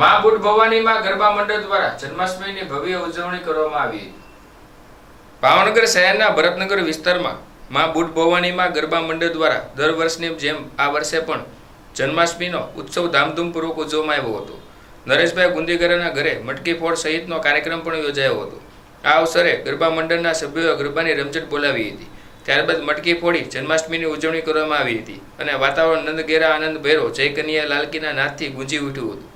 મા બુટ ભવાનીમાં ગરબા મંડળ દ્વારા જન્માષ્ટમીની ભવ્ય ઉજવણી કરવામાં આવી ભાવનગર શહેરના ભરતનગર વિસ્તારમાં મા બુટ ભવાનીમાં ગરબા મંડળ દ્વારા દર વર્ષની જેમ આ વર્ષે પણ જન્માષ્ટમીનો ઉત્સવ ધામધૂમપૂર્વક ઉજવવામાં આવ્યો હતો. નરેશભાઈ ગુંદીગરાના ઘરે મટકી ફોડ સહિતનો કાર્યક્રમ પણ યોજાયો હતો. આ અવસરે ગરબા મંડળના સભ્યોએ ગરબાની રમઝટ બોલાવી હતી. ત્યારબાદ મટકી ફોડી જન્માષ્ટમીની ઉજવણી કરવામાં આવી હતી અને વાતાવરણ નંદગેરા આનંદ ભૈરો જય કન્યા લાલકીના નાદથી ગુંજી ઉઠ્યું હતું.